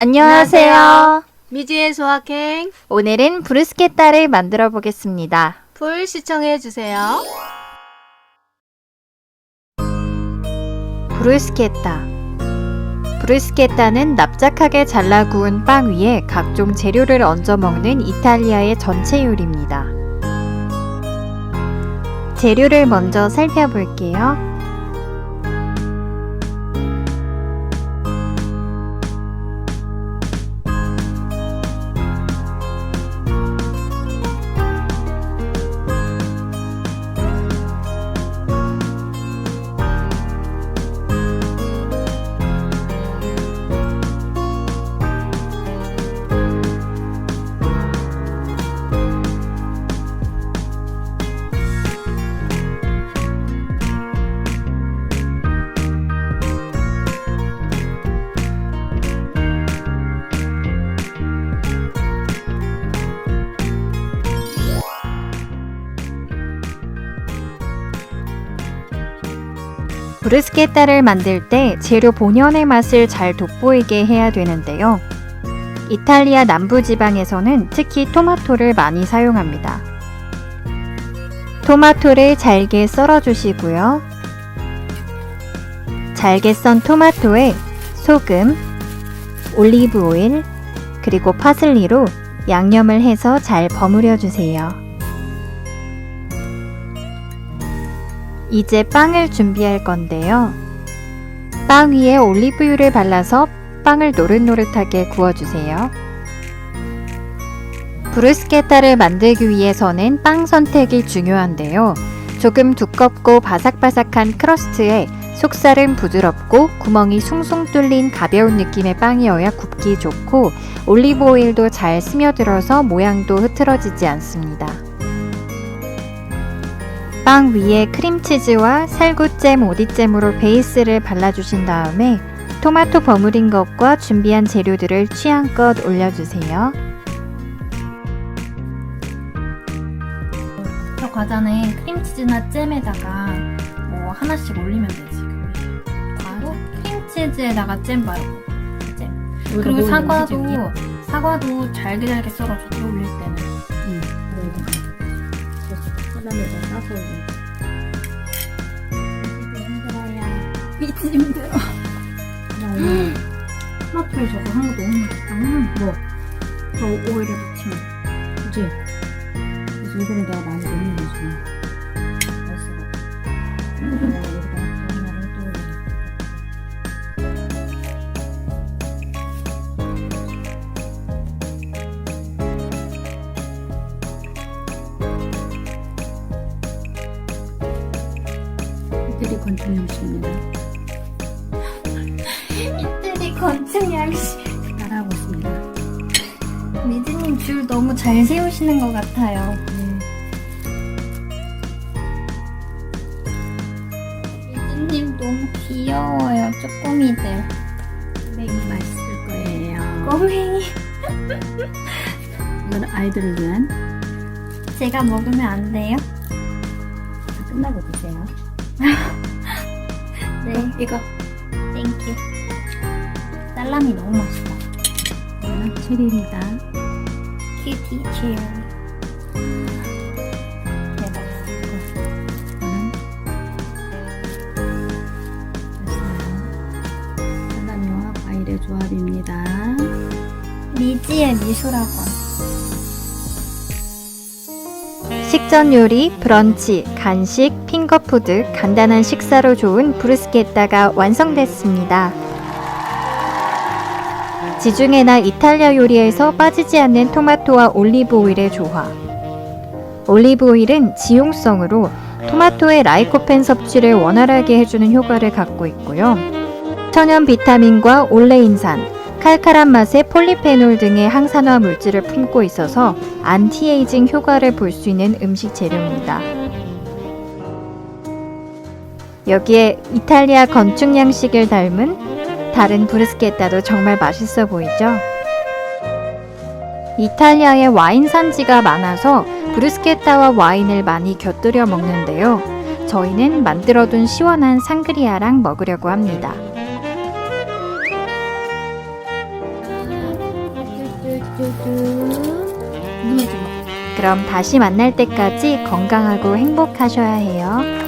안녕하세요. 미지의 소확행 오늘은 브루스케타를 만들어 보겠습니다. 풀 시청해 주세요. 브루스케타. 브루스케타는 납작하게 잘라 구운 빵 위에 각종 재료를 얹어 먹는 이탈리아의 전체 요리입니다. 재료를 먼저 살펴볼게요. 브루스케타를 만들 때 재료 본연의 맛을 잘 돋보이게 해야 되는데요. 이탈리아 남부 지방에서는 특히 토마토를 많이 사용합니다. 토마토를 잘게 썰어 주시고요. 잘게 썬 토마토에 소금, 올리브 오일, 그리고 파슬리로 양념을 해서 잘 버무려 주세요. 이제 빵을 준비할 건데요. 빵 위에 올리브유를 발라서 빵을 노릇노릇하게 구워주세요. 브루스케타를 만들기 위해서는 빵 선택이 중요한데요. 조금 두껍고 바삭바삭한 크러스트에 속살은 부드럽고 구멍이 숭숭 뚫린 가벼운 느낌의 빵이어야 굽기 좋고 올리브 오일도 잘 스며들어서 모양도 흐트러지지 않습니다. 빵 위에 크림치즈와 살구잼, 오디잼으로 베이스를 발라주신 다음에 토마토 버무린 것과 준비한 재료들을 취향껏 올려주세요. 저 과자는 크림치즈나 잼에다가 뭐 하나씩 올리면 되지. 바로 크림치즈에다가 잼 바르고 잼. 그리고 사과도 사과도 잘게 잘게 썰어줘. 올릴 때는. 사람에다 싸서 힘들어요. 미치 힘들어. 토마토에 저거 한 거 너무 맛있다. 음, 뭐? 저 오일에 묻히면. 그치? 그래서 이거를 내가 많이 넣는 거지 맛있어 내 이태리 건축 음식입니다 이태리 건축 양식. 따라하고 있습니다 미즈님 줄 너무 잘 세우시는 것 같아요. 미즈님 너무 귀여워요, 쪼꼬미들. 매기 맛있을 거예요 꼬맹이. 이건 아이들을 위한 제가 먹으면 안 돼요? 다 끝나고 드세요 네. 이거. 땡큐. 살라미 너무 맛있다. 이거는 체리입니다 큐티 체리. 대박. 이거는 됐어요. 살라미와 과일의 조합입니다. 미지의 미술학원. 식전 요리, 브런치, 간식, 핑거푸드, 간단한 식사로 좋은 브루스케타가 완성됐습니다. 지중해나 이탈리아 요리에서 빠지지 않는 토마토와 올리브 오일의 조화. 올리브 오일은 지용성으로 토마토의 라이코펜 섭취를 원활하게 해주는 효과를 갖고 있고요. 천연 비타민과 올레인산, 칼칼한 맛의 폴리페놀 등의 항산화 물질을 품고 있어서 안티에이징 효과를 볼 수 있는 음식 재료입니다. 여기에 이탈리아 건축 양식을 닮은 다른 브루스케타도 정말 맛있어 보이죠? 이탈리아의 와인 산지가 많아서 브루스케타와 와인을 많이 곁들여 먹는데요. 저희는 만들어둔 시원한 상그리아랑 먹으려고 합니다. 그럼 다시 만날 때까지 건강하고 행복하셔야 해요.